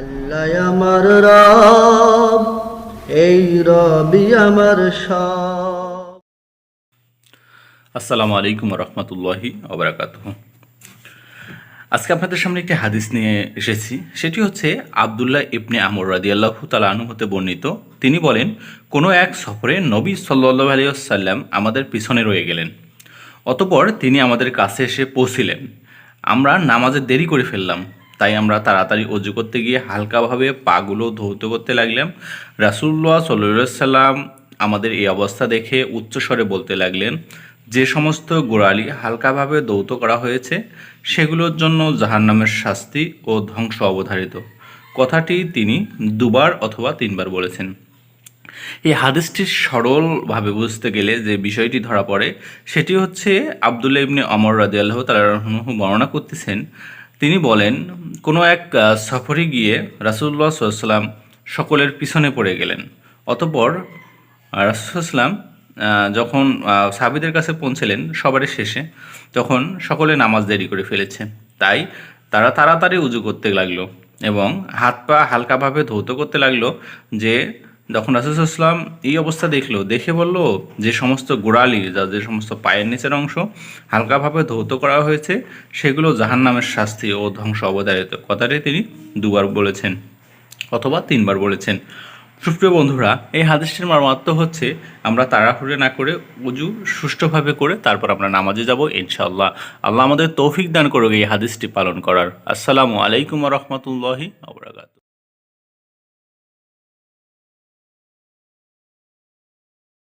আল্লাহ আমার রব, এই রবি আমার সব। আসসালামু আলাইকুম রহমতুল্লাহি ওবরাকাত আজকে আপনাদের সামনে একটি হাদিস নিয়ে এসেছি, সেটি হচ্ছে আবদুল্লাহ ইবনে আমর রাদিয়াল্লাহু তাআলা আনহু হতে বর্ণিত। তিনি বলেন, কোনো এক সফরে নবী সাল্লাল্লাহু আলাইহি ওয়াসাল্লাম আমাদের পিছনে রয়ে গেলেন। অতপর তিনি আমাদের কাছে এসে পৌঁছিলেন। আমরা নামাজে দেরি করে ফেললাম। তাই আমরা তাড়াতাড়ি অজু করতে গিয়ে হালকাভাবে পাগুলো ধৌত করতে লাগলাম। রাসুল্লাহ সাল্লাহ সাল্লাম আমাদের এই অবস্থা দেখে উচ্চস্বরে বলতে লাগলেন, যে সমস্ত গোড়ালি হালকাভাবে দৌত করা হয়েছে, সেগুলোর জন্য জাহান্নামের শাস্তি ও ধ্বংস অবধারিত। কথাটি তিনি দুবার অথবা তিনবার বলেছেন। এই হাদিসটি সরলভাবে বুঝতে গেলে যে বিষয়টি ধরা পড়ে, সেটি হচ্ছে আবদুল্লাহ ইবনে অমর রাজি আল্লাহ তালাহু বর্ণনা করতেছেন তিনি বলেন কোনো এক সফরে গিয়ে রাসুল্লাহ সাল্লাম সকলের পিছনে পড়ে গেলেন। অতপর রাসুলাম যখন আহ, সাহাবীদের কাছে পৌঁছলেন সবারই শেষে তখন সকলে নামাজ দেরি করে ফেলেছে। তাই তারা তাড়াতাড়ি উজু করতে লাগল এবং হাত পা হালকাভাবে ধৌত করতে লাগল যে যখন রাসুলাম এই অবস্থা দেখল। দেখে বলল, যে সমস্ত গোড়ালি, যা যে সমস্ত পায়ের নিচের অংশ হালকাভাবে ধৌত করা হয়েছে, সেগুলো জাহান্নামের শাস্তি ও ধ্বংস অবধারিত। কথাটি তিনি দুবার বলেছেন অথবা তিনবার বলেছেন। সুপ্রিয় বন্ধুরা, এই হাদিসটির মর্মার্থ হচ্ছে, আমরা তাড়াহুড়ে না করে উজু সুষ্ঠুভাবে করে তারপর আমরা নামাজে যাব ইনশাআল্লাহ। আল্লাহ আমাদের তৌফিক দান করুক এই হাদিসটি পালন করার। আসসালামু আলাইকুম রহমতুল্লাহি আবরাকাত